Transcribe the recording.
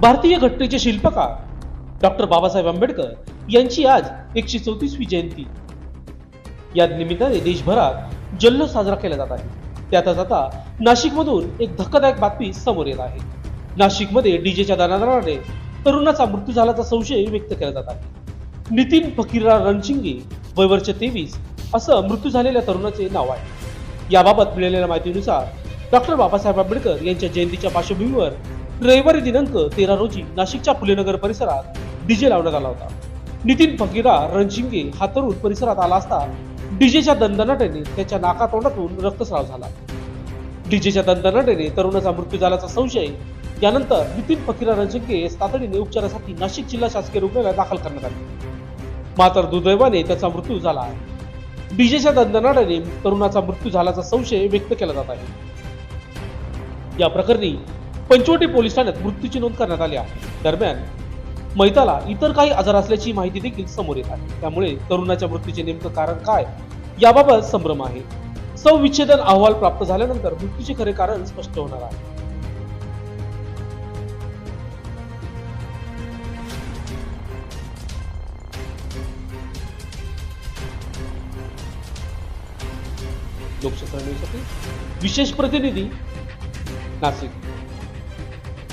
भारतीय घटनेचे शिल्पकार डॉक्टर बाबासाहेब आंबेडकर यांची आज एकशे चौतीसवी जयंती. या निमित्ताने देशभरात जल्लोष साजरा केला जात आहे. त्यातच आता नाशिकमधून एक धक्कादायक बातमी समोर येत आहे. नाशिकमध्ये डीजेच्या दानादाराने तरुणाचा मृत्यू झाल्याचा संशय व्यक्त केला जात आहे. नितीन फकीरा रणशिंगे वयवरचे तेवीस असं मृत्यू झालेल्या तरुणाचे नाव आहे. याबाबत मिळालेल्या माहितीनुसार डॉक्टर बाबासाहेब आंबेडकर यांच्या जयंतीच्या पार्श्वभूमीवर रविवारी दिनांक तेरा रोजी नाशिकच्या फुलेनगर परिसरात डीजे लावण्यात आला होता. नितीन फकीरा रणशिंगे हा तरुण परिसरात आला असता डीजेच्या दणदणाट्याने त्याच्या नाकातोंडातून रक्तस्राव झाला. डीजेच्या दणदणाट्याने तरुणाचा मृत्यू झाल्याचा संशय यानंतर नितीन फकीरा रणशिंगे यास तातडीने उपचारासाठी नाशिक जिल्हा शासकीय रुग्णालयात दाखल करण्यात आले. मात्र दुर्दैवाने त्याचा मृत्यू झाला आहे. डीजेच्या दणदणाट्याने तरुणाचा मृत्यू झाल्याचा संशय व्यक्त केला जात आहे. या प्रकरणी पंचवटी पोलीस ठाण्यात मृत्यूची नोंद करण्यात आली आहे. दरम्यान मैताला इतर काही आजार असल्याची माहिती देखील समोर येत आहे. त्यामुळे तरुणाच्या मृत्यूचे नेमकं कारण काय याबाबत संभ्रम आहे. संविच्छेदन अहवाल प्राप्त झाल्यानंतर मृत्यूचे खरे कारण स्पष्ट होणार आहे. लोकशास्त्र विशेष प्रतिनिधी नाशिक.